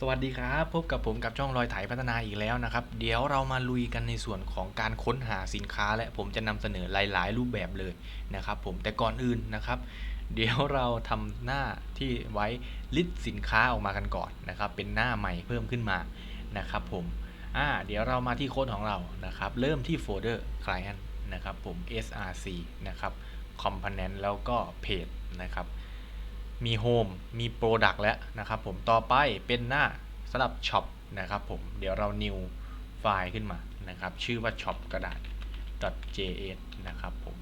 สวัสดีครับ พบกับผมกับช่องรอยไถพัฒนาอีกแล้วนะครับ เดี๋ยวเรามาลุยกันในส่วนของการค้นหาสินค้า และผมจะนำเสนอหลาย ๆ รูปแบบเลยนะครับ ผมแต่ก่อนอื่นนะครับ เดี๋ยวเราทำหน้าที่ไว้ลิสต์สินค้าออกมากันก่อนนะครับ เป็นหน้าใหม่เพิ่มขึ้นมานะครับ ผมอ่าเดี๋ยวเรามาที่โค้ดของเรานะครับ เริ่มที่โฟลเดอร์ client นะครับผม src นะครับ component แล้วก็ page นะครับ มี Home มี Product แล้วนะครับผมต่อไปเป็นหน้าสำหรับ Shop นะครับผมเดี๋ยวเรา new ไฟล์ขึ้นมานะครับ ชื่อว่า shop กระดาษ .js นะครับผม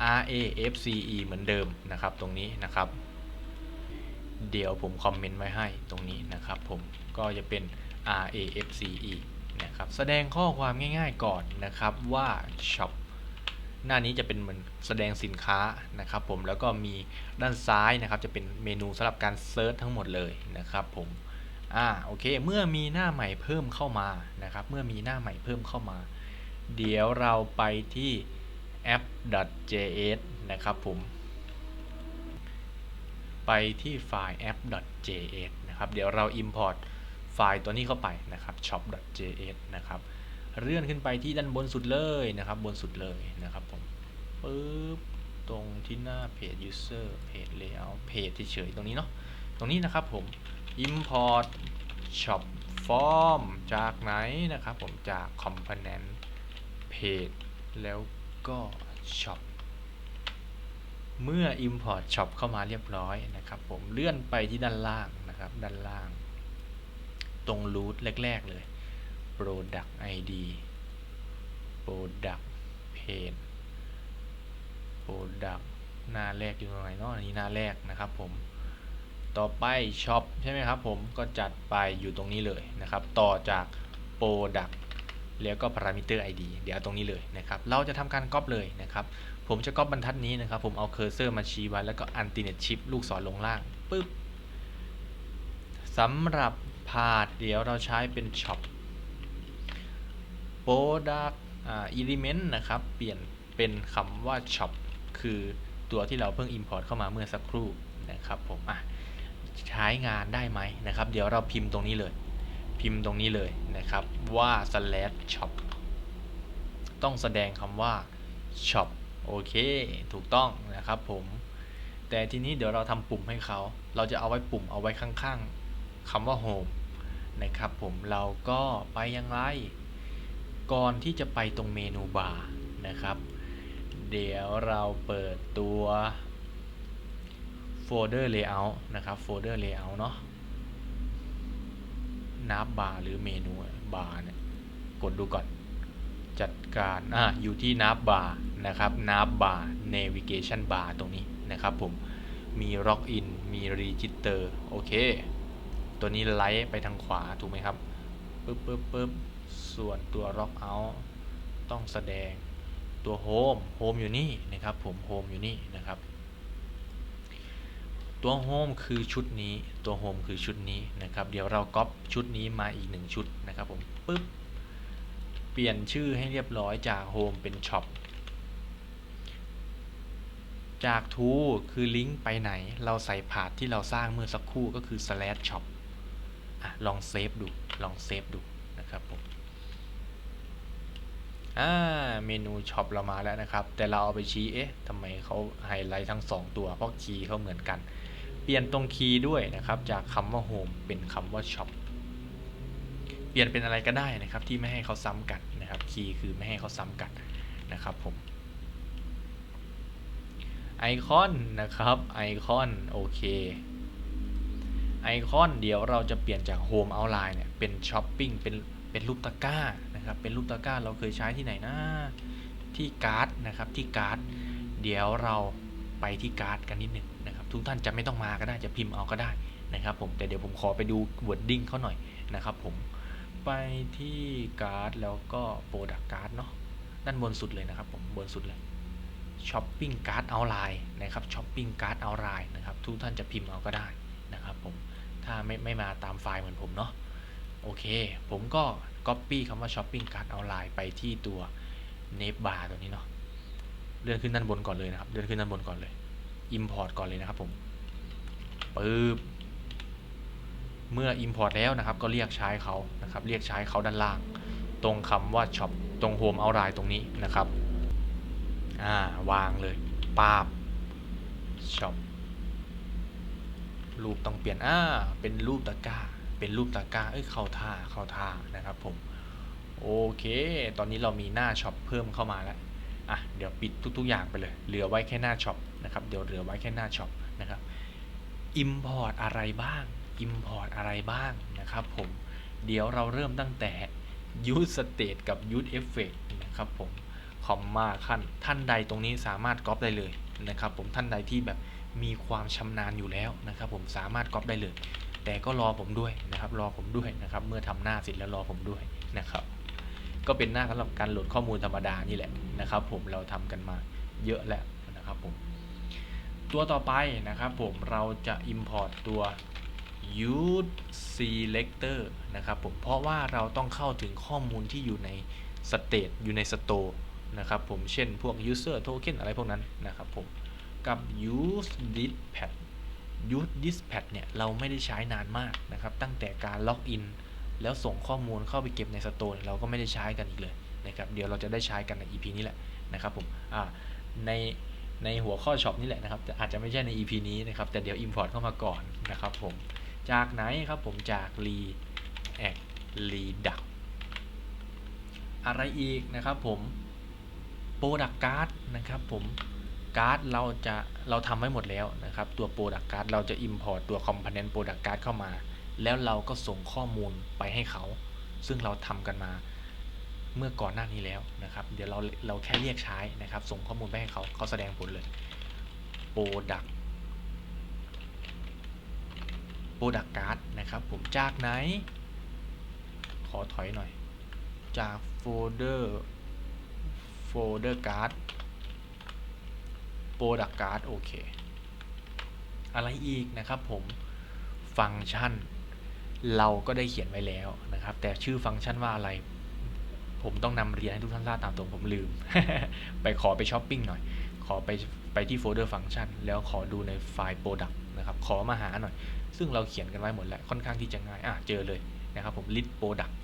rafce เหมือนเดิมนะครับตรงนี้นะครับ เดี๋ยวผมคอมเมนต์ไว้ให้ตรงนี้นะครับผมก็จะเป็น rafce นะครับแสดงข้อความง่ายๆก่อนนะครับว่า shop หน้านี้จะเป็นเหมือนแสดงสินค้านะครับผมแล้วก็มีด้านซ้ายนะครับ จะเป็นเมนูสำหรับการเซิร์ชทั้งหมดเลยนะครับผมอ่าโอเค เมื่อมีหน้าใหม่เพิ่มเข้ามานะครับ เมื่อมีหน้าใหม่เพิ่มเข้ามา เดี๋ยวเราไปที่ app.js นะครับผม ไปที่ไฟล์ app.js นะครับ เดี๋ยวเรา import ไฟล์ตัวนี้เข้าไปนะครับ shop.js นะครับ เลื่อนขึ้นไปที่ด้านบนสุดเลยนะครับ บนสุดเลยนะครับผมปึ๊บตรงที่หน้าเพจ user เพจ layout เพจเฉยๆตรงนี้เนาะตรงนี้นะครับผม import shop form จากไหนนะครับผมจาก component page แล้วก็ shop เมื่อ import shop เข้ามาเรียบร้อยนะครับผมเลื่อนไปที่ด้านล่างนะครับ ด้านล่าง ตรง root แรก ๆ เลย product id product page product หน้าแรกอยู่ตรงไหนเนาะอันนี้หน้าแรกนะครับผมต่อไป shop ใช่ไหมครับผมก็จัดไปอยู่ตรงนี้เลยนะครับ ต่อจาก product แล้วก็ parameter id เดี๋ยวตรงนี้เลยนะครับ เราจะทำการก๊อปเลยนะครับ ผมจะก๊อปบรรทัดนี้นะครับ ผมเอาเคอร์เซอร์มาชี้ไว้แล้วก็ alternate shift ลูกศรลงล่างปึ๊บสำหรับพาดเดี๋ยวเราใช้เป็น shop product อ่า element นะครับ เปลี่ยนเป็นคำว่า shop คือตัวที่เราเพิ่ง import เข้ามาเมื่อสักครู่นะครับผมอะใช้งานได้ไหมนะครับ เดี๋ยวเราพิมพ์ตรงนี้เลย พิมพ์ตรงนี้เลยนะครับว่า slash shop ต้องแสดงคำว่า shop โอเค ถูกต้องนะครับผมแต่ทีนี้เดี๋ยวเราทำปุ่มให้เขา เราจะเอาไว้ปุ่มเอาไว้ข้างๆคำว่า home นะครับผมเราก็ไปยังไง ก่อนที่จะไปตรงเมนูบาร์นะครับ เดี๋ยวเราเปิดตัวโฟลเดอร์ layout นะครับโฟลเดอร์ layout เนาะนับบาร์หรือเมนูบาร์เนี่ยกดดูก่อนจัดการอะอยู่ที่นับบาร์นะครับนับบาร์ navigation bar ตรงนี้นะครับผมมี login มี register โอเค ตัวนี้ไลท์ไปทางขวาถูกไหมครับปึ๊บปึ๊บปึ๊บ ส่วนตัว log out ต้องแสดงตัว home home อยู่นี่นะครับผม home อยู่นี่นะครับ ตัว home คือชุดนี้ตัว home คือชุดนี้นะครับ เดี๋ยวเราก๊อปชุดนี้มาอีกหนึ่งชุดนะครับผมปึ๊บเปลี่ยนชื่อให้เรียบร้อยจาก home เป็น shop จาก to คือลิงก์ไปไหน เราใส่ผาดที่เราสร้างเมื่อสักครู่ก็คือ slash shop อะลองเซฟดู ลองเซฟดูนะครับผม อ่าเมนูช็อปเรามาแล้วนะครับ แต่เราเอาไปชี้เอ๊ะทำไมเขาไฮไลท์ทั้ง 2 ตัว เพราะคีย์เขาเหมือนกัน เปลี่ยนตรงคีย์ด้วยนะครับ จากคำว่า home เป็นคำว่า shop เปลี่ยนเป็นอะไรก็ได้นะครับ ที่ไม่ให้เขาซ้ำกันนะครับคีย์คือไม่ให้เขาซ้ำกันนะครับผมไอคอนนะครับไอคอนโอเคไอคอนเดี๋ยวเราจะเปลี่ยนจาก Home Outline เนี่ยเป็น Shopping เป็นเป็นรูปตะกร้า นะครับ เป็นรูปตะกร้าเราเคยใช้ที่ไหนนะ ที่การ์ดนะครับ ที่การ์ด เดี๋ยวเราไปที่การ์ดกันนิดหนึ่งนะครับ ทุกท่านจะไม่ต้องมาก็ได้ จะพิมพ์เอาก็ได้นะครับผม แต่เดี๋ยวผมขอไปดู wording เขาหน่อยนะครับผม ไปที่การ์ดแล้วก็ Product Card เนาะ ด้านบนสุดเลยนะครับผมบนสุดเลยช้อปปิ้งการ์ดเอาไลน์นะครับช้อปปิ้งการ์ดเอาไลน์นะครับ ทุกท่านจะพิมพ์เอาก็ได้นะครับผม ถ้าไม่ไม่มาตามไฟล์เหมือนผมเนาะ โอเค ผมก็ Copy คำว่าช้อปปิ้งการ์ดเอาไลน์ไปที่ตัวเนฟบาร์ตัวนี้เนาะเลื่อนขึ้นด้านบนก่อนเลยนะครับเลื่อนขึ้นด้านบนก่อนเลย Import ก่อนเลยนะครับผมปึ๊บเมื่อ Import แล้วนะครับ ก็เรียกใช้เขานะครับเรียกใช้เขาด้านล่าง ตรงคำว่า shop ตรง home outline ตรงนี้นะครับอ่าวางเลยปาบ shop รูปต้องเปลี่ยนอ่าเป็นรูปตะกร้า เป็นรูปตะกร้าเอ้ยเข้าท่าเข้าท่านะครับผมโอเค ตอนนี้เรามีหน้าช็อปเพิ่มเข้ามาแล้วอะเดี๋ยวปิดทุก ๆ อย่างไปเลย เหลือไว้แค่หน้าช็อปนะครับเดี๋ยวเหลือไว้แค่หน้าช็อปนะครับ Import อะไรบ้าง Import อะไรบ้างนะครับผมเดี๋ยวเราเริ่มตั้งแต่ Use State กับ Use Effect นะครับผมคอมมาขั้นท่านใดตรงนี้สามารถก๊อปได้เลยนะครับผมท่านใดที่แบบมีความชำนาญอยู่แล้วนะครับผมสามารถก๊อปได้เลย แต่ก็รอผมด้วยนะครับ รอผมด้วยนะครับ เมื่อทำหน้าเสร็จแล้วรอผมด้วยนะครับ ก็เป็นหน้าสำหรับการโหลดข้อมูลธรรมดานี่แหละนะครับ ผมเราทำกันมาเยอะแล้วนะครับผมตัวต่อไปนะครับผมเราจะ import ตัว use selector นะครับผมเพราะว่าเราต้องเข้าถึงข้อมูลที่อยู่ใน state อยู่ใน store นะครับผมเช่นพวก user token อะไรพวกนั้นนะครับผมกับ use dispatch use dispatch เนี่ยเราไม่ได้ใช้นานมากนะครับ ตั้งแต่การล็อกอินแล้วส่งข้อมูลเข้าไปเก็บในสโตร์เราก็ไม่ได้ใช้กันอีกเลยนะครับ เดี๋ยวเราจะได้ใช้กันใน EP นี้แหละนะครับผมอ่าในในหัวข้อช็อปนี่แหละนะครับแต่อาจจะไม่ใช่ใน EP นี้นะครับ แต่เดี๋ยว Import เข้ามาก่อนนะครับผม จากไหนครับผมจาก React Reduct อะไรอีกนะครับผม Product Card นะครับผม การ์ดเราจะเราทำไว้หมดแล้วนะครับ ตัว Product Card เราจะ Import ตัว Component Product Card เข้ามา แล้วเราก็ส่งข้อมูลไปให้เขา ซึ่งเราทำกันมาเมื่อก่อนหน้านี้แล้วนะครับ เดี๋ยวเราเราแค่เรียกใช้นะครับ ส่งข้อมูลไปให้เขาเขาแสดงผลเลย Product Product Card นะครับผมจากไหน ขอถอยหน่อย จากโฟลเดอร์โฟลเดอร์การ์ด Product Card โอเค อะไรอีกนะครับผมฟังก์ชัน เราก็ได้เขียนไว้แล้วนะครับ แต่ชื่อฟังก์ชันว่าอะไร ผมต้องนำเรียนให้ทุกท่านทราบตามตรงผมลืม ไปขอไปช้อปปิ้งหน่อย ขอไปไปที่โฟลเดอร์ฟังก์ชัน แล้วขอดูในไฟล์ Product นะครับ ขอมาหาหน่อย ซึ่งเราเขียนกันไว้หมดแล้ว ค่อนข้างที่จะง่าย อะ เจอเลยนะครับผม list product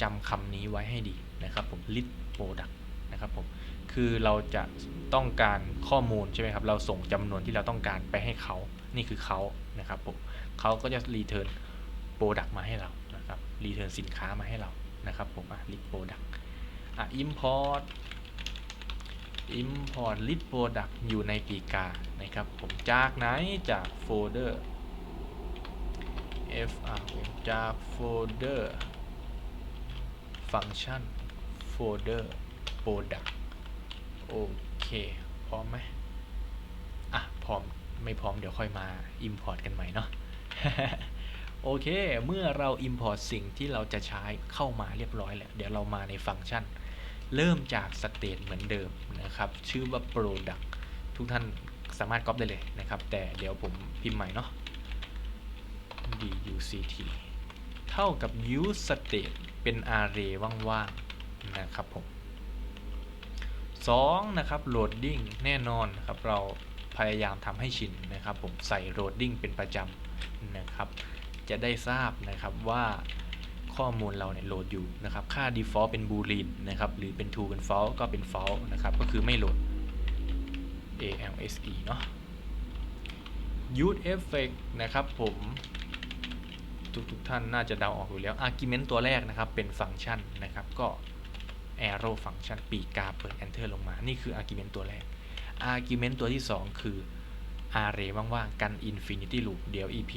จำคำนี้ไว้ให้ดีนะครับผม list product นะครับผม คือเราจะ ต้องการข้อมูลใช่ไหมครับ เราส่งจำนวนที่เราต้องการไปให้เขา นี่คือเขานะครับผมเขาก็จะรีเทิร์นโปรดักต์มาให้เรานะครับรีเทิร์นสินค้ามาให้เรานะครับผมอะ list product อะ import import list product อยู่ในปีกานะครับผมจากไหนจากโฟลเดอร์ frm จากโฟลเดอร์ฟังก์ชันโฟลเดอร์ product โอ เค พร้อมไหมอะ พร้อม ไม่พร้อมเดี๋ยวค่อยมา Import กันใหม่เนาะ โอเค เมื่อเรา Import สิ่งที่เราจะใช้เข้ามาเรียบร้อยแล้ว เดี๋ยวเรามาในฟังก์ชัน เริ่มจาก state เหมือนเดิมนะครับ ชื่อว่า product ทุกท่านสามารถก๊อปได้เลยนะครับ แต่เดี๋ยวผมพิมพ์ใหม่เนาะ duct เท่ากับ use state เป็น array ว่างๆ นะครับผม 2นะครับ loading แน่นอนครับเราพยายามทำให้ชินนะครับผมใส่ loading เป็นประจำนะครับจะได้ทราบนะครับว่าข้อมูลเราเนี่ยโหลดอยู่นะครับค่า default เป็น boolean นะครับหรือเป็น true เป็น false ก็เป็น false นะครับก็คือไม่โหลด alse เนาะ use effect นะครับผมทุกทุกท่านน่าจะเดาออกอยู่แล้ว argument ตัวแรกนะครับเป็นฟังก์ชันนะครับก็ arrow ฟังก์ชันปีกกาเปิด enter ลงมา นี่คือ argument ตัวแรก argument ตัวที่ 2 คือ array ว่างๆ กัน infinity loop เดี๋ยว ep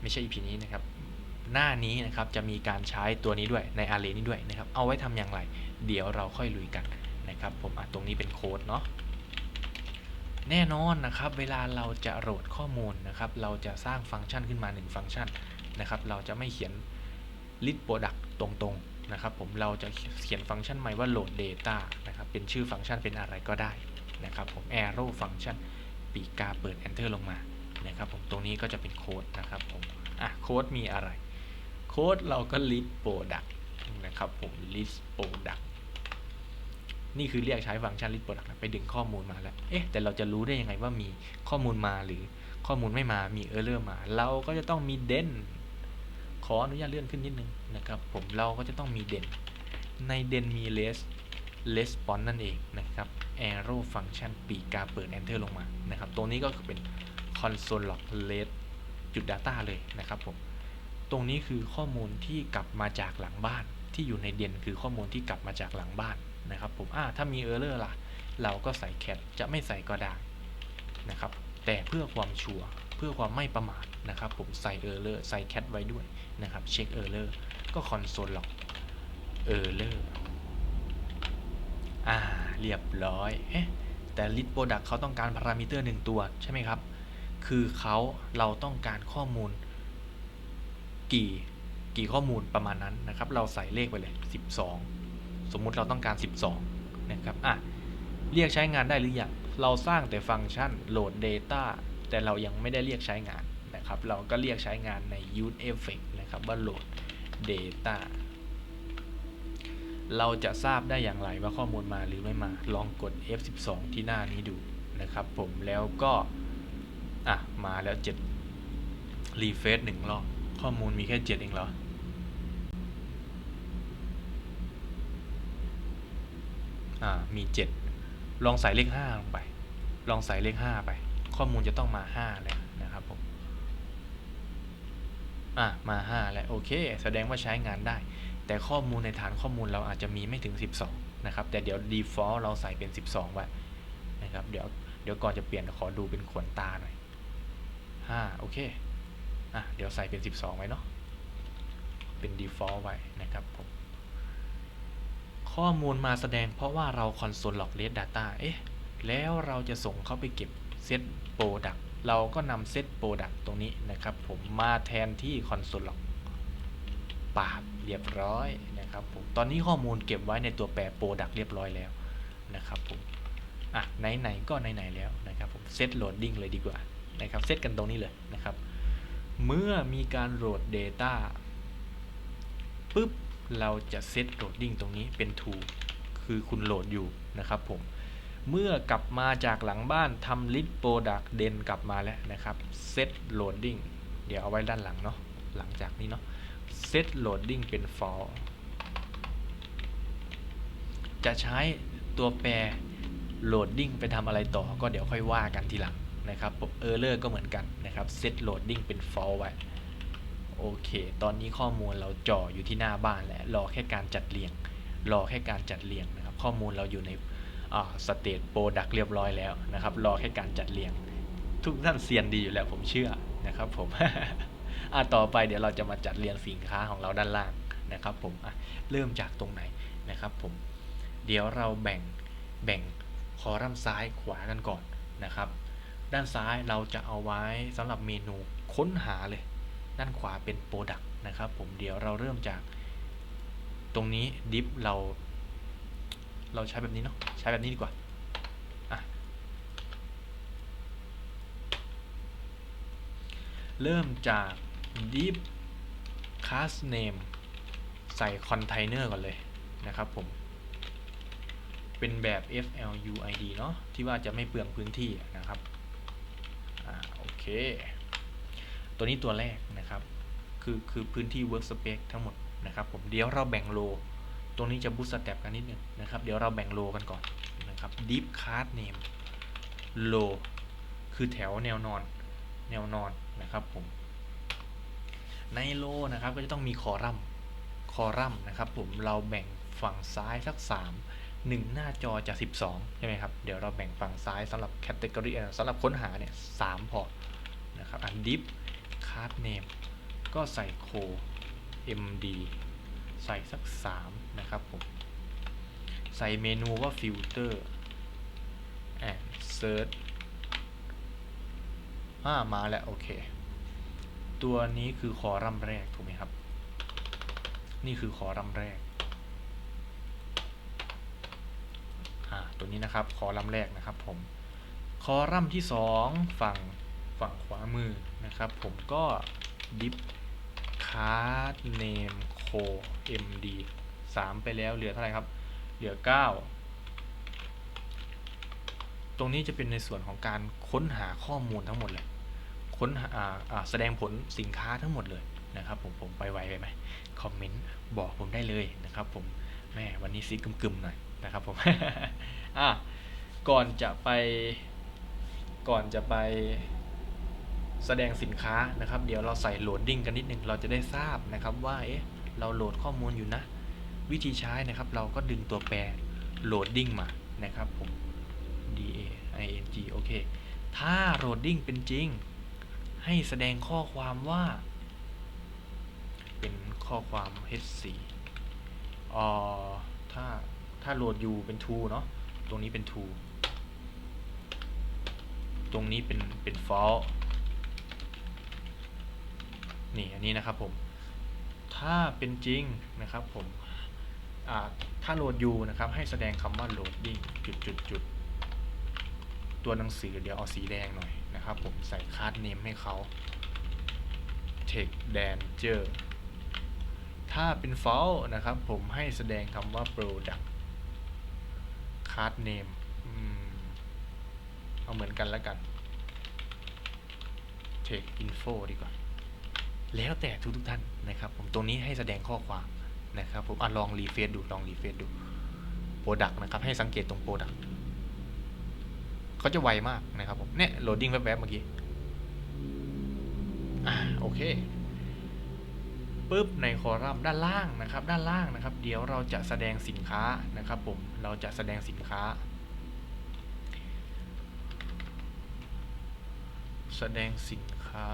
ไม่ใช่ ep นี้นะครับ หน้านี้นะครับ จะมีการใช้ตัวนี้ด้วยใน array นี้ด้วยนะครับ เอาไว้ทำอย่างไร เดี๋ยวเราค่อยลุยกันนะครับ ผมอะตรงนี้เป็นโค้ดเนาะแน่นอนนะครับ เวลาเราจะโหลดข้อมูลนะครับ เราจะสร้างฟังก์ชันขึ้นมา 1 ฟังก์ชันนะครับ เราจะไม่เขียน list product ตรงๆ นะครับผมเราจะเขียนฟังก์ชันใหม่ว่า load data นะครับเป็นชื่อฟังก์ชันเป็นอะไรก็ได้นะครับผม arrow ฟังก์ชันปีกกาเปิด enter ลงมานะครับผมตรงนี้ก็จะเป็นโค้ดนะครับผมอะโค้ดมีอะไร โค้ดเราก็ list product นะครับผม list product นี่คือเรียกใช้ฟังก์ชัน list product ไปดึงข้อมูลมาแล้ว เอ๊ะ แต่เราจะรู้ได้ยังไงว่ามีข้อมูลมาหรือข้อมูลไม่มา มี error มา เราก็จะต้องมี den ขออนุญาตเลื่อนขึ้นนิดนึงนะครับผมเราก็จะต้องมีเด่น ในเด่นมี res response นั่นเองนะครับ arrow function ปีกกาเปิด enter ลงมานะครับตรงนี้ก็คือเป็น console log res จุด data เลยนะครับผมตรงนี้คือข้อมูลที่กลับมาจากหลังบ้าน ที่อยู่ในเด่นคือข้อมูลที่กลับมาจากหลังบ้านนะครับผมอ่าถ้ามี error ล่ะ เราก็ใส่ cat จะไม่ใส่ก็ได้นะครับแต่เพื่อความชัวร์ พื่อความไม่ประมาทนะครับผมใส่ error ใส่ cat ไว้ด้วยนะครับเช็ค error ก็ console log error อ่าเรียบร้อยเอ๊ะแต่ list product เขาต้องการพารามิเตอร์หนึ่งตัวใช่ไหมครับ คือเขาเราต้องการข้อมูล กี่กี่ข้อมูลประมาณนั้นนะครับ เราใส่เลขไปเลย 12 สมมุติเราต้องการ 12 นะครับ อะ เรียกใช้งานได้หรือยัง เราสร้างแต่ฟังก์ชัน load data แต่เรายังไม่ได้เรียกใช้งานนะครับ เราก็เรียกใช้งานใน use effect นะครับว่า load data เราจะทราบได้อย่างไรว่าข้อมูลมาหรือไม่มา ลองกด F12 ที่หน้านี้ดูนะครับ ผมแล้วก็อะมาแล้ว7รีเฟซหนึ่งรอบข้อมูลมีแค่ 7 เองเหรออ่ามี 7 ลองใส่เลข5ลงไป ลองใส่เลข5ไป ข้อมูลจะต้องมา 5 แล้วนะครับผมอะมา 5 แล้วโอเค แสดงว่าใช้งานได้ แต่ข้อมูลในฐานข้อมูลเราอาจจะมีไม่ถึง 12 นะครับ แต่เดี๋ยว default เราใส่เป็น 12 ไว้นะครับเดี๋ยวเดี๋ยวก่อนจะเปลี่ยนขอดูเป็นขวนตาหน่อย 5 โอเคอะเดี๋ยวใส่เป็น 12 ไว้เนาะเป็น default ไว้นะครับผมข้อมูลมาแสดงเพราะว่าเรา console log res data เอ๊ะ แล้วเราจะส่งเข้าไปเก็บ set product เราก็นำ set product ตรงนี้นะครับ ผมมาแทนที่ console log ปาบเรียบร้อยนะครับผมตอนนี้ข้อมูลเก็บไว้ในตัวแปร product เรียบร้อยแล้วนะครับผมอะไหนๆก็ไหนๆแล้วนะครับผม set loading เลยดีกว่านะครับเซตกันตรงนี้เลยนะครับ เมื่อมีการโหลด data ปุ๊บเราจะเซต loading ตรงนี้เป็น to คือคุณโหลดอยู่นะครับผม เมื่อกลับมาจากหลังบ้านทำ list product เดนกลับมาแล้วนะครับ set loading เดี๋ยวเอาไว้ด้านหลังเนาะหลังจากนี้เนาะ set loading เป็น for จะใช้ตัวแปร loading ไปทำอะไรต่อก็เดี๋ยวค่อยว่ากันทีหลังนะครับ error ก็เหมือนกันนะครับ set loading เป็น false ไว้โอเค ตอนนี้ข้อมูลเราจ่ออยู่ที่หน้าบ้านแล้วรอแค่การจัดเรียง รอแค่การจัดเรียงนะครับ ข้อมูลเราอยู่ใน สเตตโปรดักเรียบร้อยแล้วนะครับ รอแค่การจัดเรียง ทุกท่านเซียนดีอยู่แล้วผมเชื่อนะครับผมอะต่อไปเดี๋ยวเราจะมาจัดเรียงสินค้าของเราด้านล่างนะครับผมอะเริ่มจากตรงไหนนะครับผมเดี๋ยวเราแบ่งแบ่งคอลัมน์ซ้ายขวากันก่อนนะครับ ด้านซ้ายเราจะเอาไว้สำหรับเมนูค้นหาเลย ด้านขวาเป็น Product นะครับผมเดี๋ยวเราเริ่มจากตรงนี้ div เรา เราใช้แบบนี้เนาะ ใช้แบบนี้ดีกว่าเริ่มจาก div class name ใส่ container ก่อนเลยนะครับผม เป็นแบบ FLUID เนาะที่ว่าจะไม่เปลืองพื้นที่นะครับอ่าโอเค ตัวนี้ตัวแรกนะครับ คือคือพื้นที่ workspace ทั้งหมดนะครับผม เดี๋ยวเราแบ่งโล ตรงนี้จะ bootstrap กันนิดนึงนะครับ เดี๋ยวเราแบ่งโลกันก่อนนะครับ deep card name low คือแถวแนวนอนแนวนอนนะครับผม ในโลนะครับก็จะต้องมีคอลัมน์คอลัมน์นะครับผมเราแบ่งฝั่งซ้ายสัก 3 1 หน้าจอจะ 12 ใช่ไหมครับ เดี๋ยวเราแบ่งฝั่งซ้ายสำหรับ category สำหรับค้นหาเนี่ย3พอนะครับ อัน deep card name ก็ใส่โค md ใส่สัก 3 นะครับผม ใส่เมนูว่า filter and search อ่ามาแล้ว โอเค ตัวนี้คือคอลัมน์แรก ถูกไหมครับ นี่คือคอลัมน์แรกอ่าตัวนี้นะครับ คอลัมน์แรกนะครับผม คอลัมน์ที่ 2 ฝั่งฝั่งขวามือนะครับ ผมก็ div card name co md 3 ไปแล้วเหลือเท่าไหร่ครับ เหลือ 9 ตรงนี้จะเป็นในส่วนของการค้นหาข้อมูลทั้งหมดเลย ค้นหาแสดงผลสินค้าทั้งหมดเลยนะครับผมผมไปไวไปไหมคอมเมนต์บอกผมได้เลยนะครับผมแม่วันนี้ซีกึมๆหน่อยนะครับผมอะก่อนจะไปก่อนจะไปแสดงสินค้านะครับ เดี๋ยวเราใส่โหลดดิ้งกันนิดนึง เราจะได้ทราบนะครับว่าเอ๊ะ เราโหลดข้อมูลอยู่นะ วิธีใช้นะครับ เราก็ดึงตัวแปรโหลดดิ้งมานะครับผม d a i n g โอเค ถ้าโหลดดิ้งเป็นจริง ให้แสดงข้อความว่า เป็นข้อความ h4 อ่อถ้า ถ้าโหลดอยู่เป็น to เนาะตรงนี้เป็น to ตรงนี้เป็น เป็น false นี่ อันนี้นะครับผม ถ้าเป็นจริงนะครับผมถ้าโหลดอยู่นะครับ ให้แสดงคำว่า loading จุดจุดจุดตัวหนังสือเดี๋ยวเอาสีแดงหน่อยนะครับ ผมใส่คาร์ดเนมให้เขา text danger ถ้าเป็น false นะครับ ผมให้แสดงคำว่า product card name อืมเอาเหมือนกันแล้วกัน take info ดีกว่า แล้วแต่ทุกทุกท่านนะครับ ผมตรงนี้ให้แสดงข้อความนะครับผมอลองรีเฟซดูลองรีเฟซดู product นะครับ ให้สังเกตตรง product เขาจะไวมากนะครับผมเนี่ยโหลดดิ้งแวบๆเมื่อกี้อ่าโอเคปุ๊บในคอลัมน์ด้านล่างนะครับ ด้านล่างนะครับ เดี๋ยวเราจะแสดงสินค้านะครับ ผมเราจะแสดงสินค้า แสดงสินค้า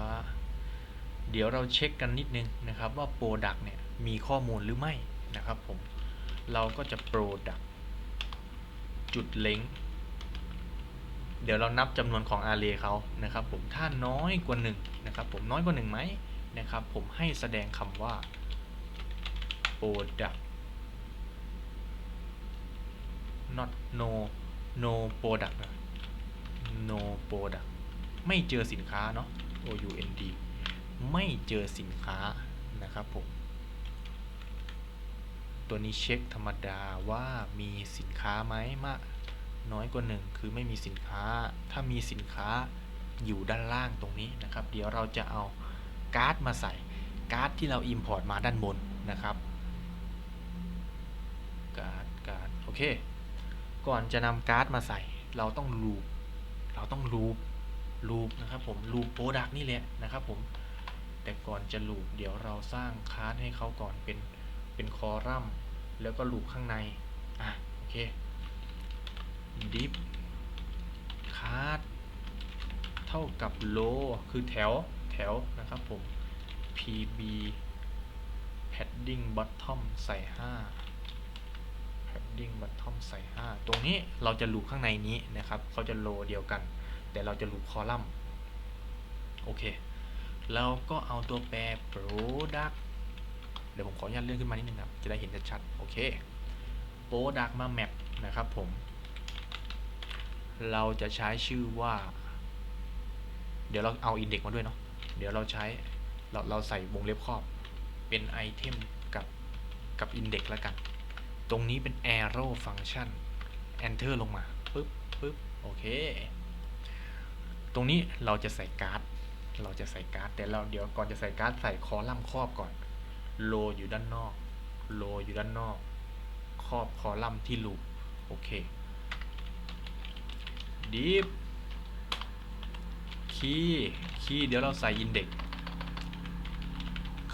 เดี๋ยวเราเช็คกันนิดนึงนะครับว่า Product เนี่ยมีข้อมูลหรือไม่นะครับผม เราก็จะ Product จุดเล้งเดี๋ยวเรานับจำนวนของ Array เขานะครับผมถ้าน้อยกว่า1นะครับผมน้อยกว่า1ไหมนะครับผมให้แสดงคำว่า product not no no product no product ไม่เจอสินค้าเนาะ o u n d ไม่เจอสินค้านะครับผม ตัวนี้เช็คธรรมดาว่ามีสินค้าไหมมากน้อยกว่าหนึ่งคือไม่มีสินค้า ถ้ามีสินค้าอยู่ด้านล่างตรงนี้นะครับ เดี๋ยวเราจะเอาการ์ดมาใส่การ์ดที่เรา Import มาด้านบนนะครับการ์ดการ์ดโอเค ก่อนจะนำการ์ดมาใส่ เราต้องลูปเราต้องลูปลูปนะครับผมลูปโปรดักนี่แหละนะครับผม แต่ก่อนจะลูปเดี๋ยวเราสร้างคาร์ดให้เขาก่อนเป็นเป็นคอลัมน์แล้วก็ลูปข้างใน อะ โอเค div คาร์ดเท่ากับ row คือแถวแถวนะครับผม pb padding bottom ใส่ 5 padding bottom ใส่ 5 ตรงนี้เราจะลูปข้างในนี้นะครับเขาจะโลเดียวกัน แต่เราจะลูปคอลัมน์ โอเค เราก็เอาตัวแปร product เดี๋ยวผมขออนุญาตเลื่อนขึ้นมานิดนึงครับ จะได้เห็นชัดๆ โอเค product มา map นะครับผม เราจะใช้ชื่อว่า เดี๋ยวเราเอา index มาด้วยเนาะ เดี๋ยวเราใช้ เราเราใส่วงเล็บครอบ เป็นไอเทมกับกับ index แล้วกัน ตรงนี้เป็น arrow function enter ลงมา ปึ๊บปึ๊บโอเค ตรงนี้เราจะใส่การ์ด เราจะใส่การ์ดแต่เราเดี๋ยวก่อนจะใส่การ์ดใส่คอลัมน์ครอบก่อนโลอยู่ด้านนอกโลอยู่ด้านนอก ครอบคอลัมน์ที่ลูปโอเค deep คีย์คีย์เดี๋ยวเราใส่ index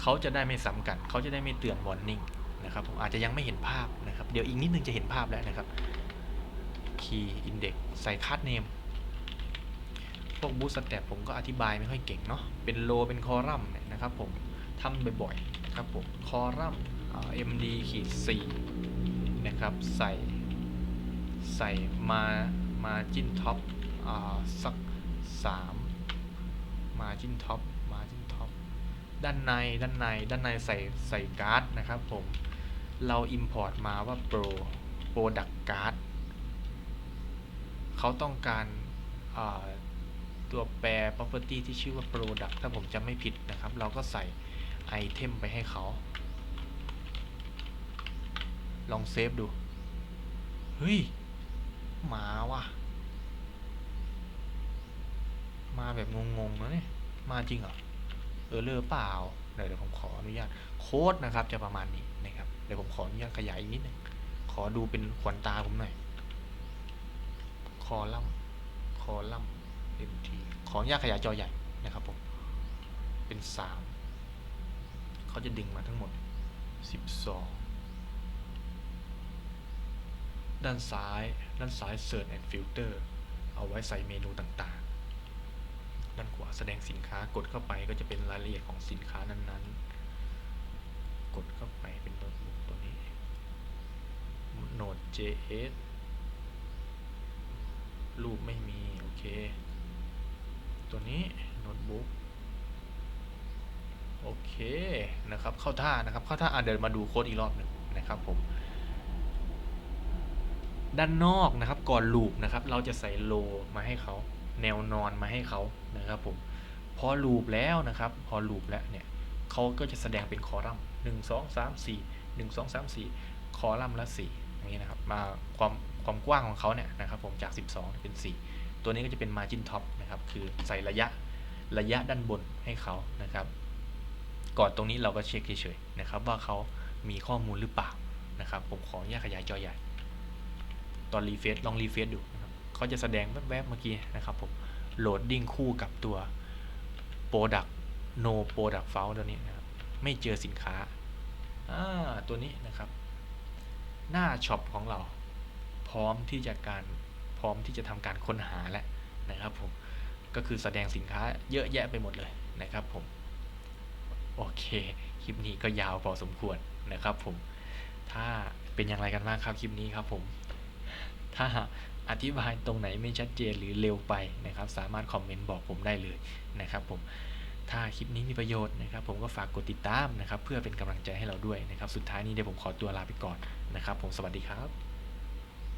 เขาจะได้ไม่ซ้ำกัน เขาจะได้ไม่เตือน warning นะครับผมอาจจะยังไม่เห็นภาพนะครับ เดี๋ยวอีกนิดนึงจะเห็นภาพแล้วนะครับ key index ใส่ card name พ วก boot stat ผมก็อธิบายไม่ค่อยเก่งเนาะเป็น row เป็น column เนี่ยนะครับผมทำบ่อยๆนะครับผม column อ่า md ขีด4นะครับใส่ใส่มา margin top อ่าสัก3 margin top margin top ด้านในด้านในด้านในใส่ใส่การ์ดนะครับผมเรา import มาว่า pro product card เขาต้องการ ตัวแปร property ที่ชื่อว่า product ถ้าผมจำไม่ผิดนะครับ เราก็ใส่ item ไปให้เขา ลองเซฟดู เฮ้ย มาว่ะ มาแบบงงๆนะเนี่ย มาจริงเหรอ เออเลอเปล่าเดี๋ยวเดี๋ยวผมขออนุญาต โค้ดนะครับจะประมาณนี้นะครับ เดี๋ยวผมขออนุญาตขยายอีกนิดนึง ขอดูเป็นขวัญตาผมหน่อย คอลัมน์ คอลัมน์ MT ขออนุญาขยายจอใหญ่นะครับผม เป็นสามเขาจะดึงมาทั้งหมดสิบสองด้านซ้าย ด้านซ้าย Search and Filter เอาไว้ใส่เมนูต่างๆ ด้านขวาแสดงสินค้ากดเข้าไปก็จะเป็นรายละเอียดของสินค้านั้นๆ กดเข้าไปเป็นโน้ตบุ๊กตัวนี้ Node.js รูปไม่มี โอเค ตัวนี้โน้ตบุ๊กโอเคนะครับเข้าท่านะครับเข้าท่าอะเดี๋ยวมาดูโค้ดอีกรอบหนึ่งนะครับผมด้านนอกนะครับก่อนลูปนะครับเราจะใส่โลมาให้เขาแนวนอนมาให้เขานะครับผมพอลูปแล้วนะครับพอลูปแล้วเนี่ยเขาก็จะแสดงเป็นคอลัมน์หนึ่งสองสามสี่หนึ่งสองสามสี่คอลัมน์ละสี่อย่างนี้นะครับมาความความกว้างของเขาเนี่ยนะครับผมจาก 12 เป็น 4 ตัวนี้ก็จะเป็น margin top นะครับ คือใส่ระยะระยะด้านบนให้เขานะครับ ก่อนตรงนี้เราก็เช็คเฉยๆนะครับ ว่าเขามีข้อมูลหรือเปล่านะครับ ผมขออนุญาตขยายจอใหญ่ ตอนรีเฟซลองรีเฟซดูนะครับเขาจะแสดงแวบๆเมื่อกี้นะครับผมโหลดดิ้งคู่กับตัว Product No Product f i l e ตัวนี้นะครับ ไม่เจอสินค้าอ่าตัวนี้นะครับ หน้าช็อปของเราพร้อมที่จะการ ร้อมที่จะทำการค้นหาแล้วนะครับผมก็คือแสดงสินค้าเยอะแยะไปหมดเลยนะครับผมโอเค คลิปนี้ก็ยาวพอสมควรนะครับผม ถ้าเป็นอย่างไรกันบ้างครับคลิปนี้ครับผม ถ้าอธิบายตรงไหนไม่ชัดเจนหรือเร็วไปนะครับ สามารถคอมเมนต์บอกผมได้เลยนะครับผม ถ้าคลิปนี้มีประโยชน์นะครับ ผมก็ฝากกดติดตามนะครับ เพื่อเป็นกำลังใจให้เราด้วยนะครับ สุดท้ายนี้เดี๋ยวผมขอตัวลาไปก่อนนะครับ ผมสวัสดีครับ